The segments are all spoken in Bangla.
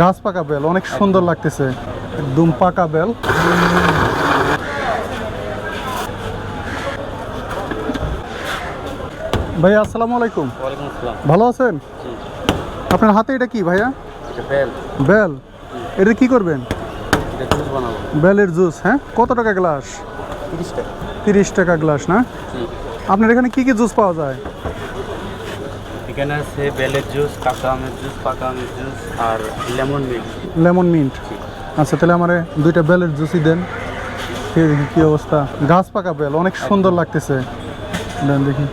গাছ পাকা বেল অনেক সুন্দর লাগতেছে। একদম পাকা বেল। ভাইয়া আসসালামু আলাইকুম। ভালো আছেন? আপনার হাতে এটা কি ভাইয়া? বেল। এটা কি করবেন? বেলের জুস হ্যাঁ? কত টাকা গ্লাস? তিরিশ টাকা। গ্লাস না? আপনার এখানে কি কি জুস পাওয়া যায়? এখানে আছে বেলের জুস কাঁচা আমের জুস পাকা আমের জুস আর লেমন মিন্ট। Lemon mint. আচ্ছা তাহলে আমারে দুইটা বেলের জুসই দেন। দেখি কি অবস্থা? গাছ পাকা বেল অনেক সুন্দর লাগতেছে। দেন দেখি।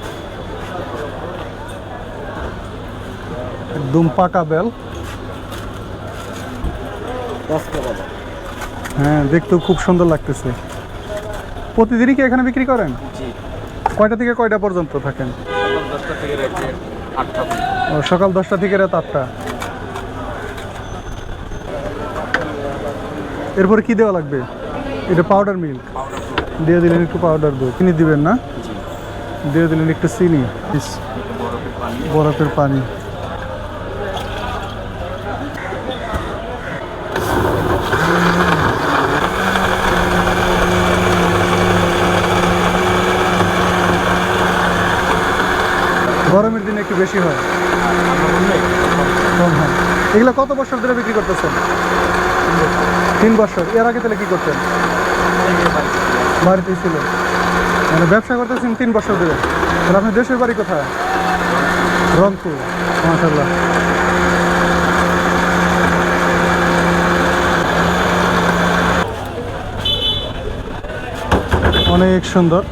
একদম পাকা বেল। হ্যাঁ দেখতেও খুব সুন্দর লাগতেছে। প্রতিদিনই কি এখানে বিক্রি করেন? কয়টা থেকে কয়টা পর্যন্ত থাকেন? সকাল দশটা থেকে আটটা ও, সকাল দশটা থেকে রাত আটটা। এরপর কি দেওয়া লাগবে? এটা পাউডার মিল্ক দিয়ে দিলেন একটু পাউডার দুধ। চিনি দিবেন না? দিয়ে দিলেন একটু চিনি। বরফের পানি। গরমের দিনে একটু বেশি হয়। কম হয়। এগুলো কত বছর ধরে বিক্রি করতেছেন? তিন বছর। এর আগে তাহলে কি করতেন? বাড়িতেই ছিল। মানে ব্যবসা করতেছেন তিন বছর ধরে। তাহলে আপনার দেশের বাড়ি কোথায়? রংপুর। মাশাল্লাহ অনেক সুন্দর।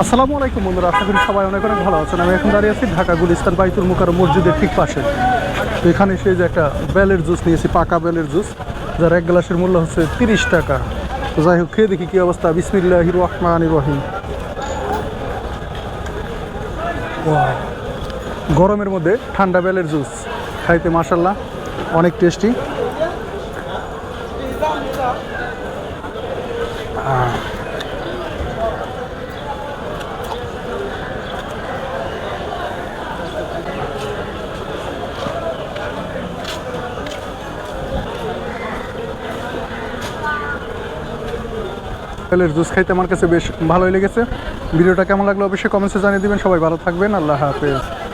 আসসালামু আলাইকুম বন্ধুরা, আশা করি সবাই অনেক অনেক ভালো আছেন। আমি এখন দাঁড়িয়ে আছি ঢাকা গুলিস্তান বাইতুল মুকার মসজিদের ঠিক পাশে। এখানে সেই যে একটা বেলের জুস নিয়েছি, পাকা বেলের জুস। যার এক গ্লাসের মূল্য হচ্ছে তিরিশ টাকা। তো যাই হোক, খেয়ে দেখি কী অবস্থা। বিসমিল্লাহ রহমান রহিম! গরমের মধ্যে ঠান্ডা বেলের জুস। খাইতে মাসাল্লাহ অনেক টেস্টি। বেলের জুস খাইতে আমার কাছে বেশ ভালোই লেগেছে। ভিডিওটা কেমন লাগল অবশ্যই কমেন্টসে জানিয়ে দিবেন। সবাই ভালো থাকবেন। আল্লাহ হাফেজ।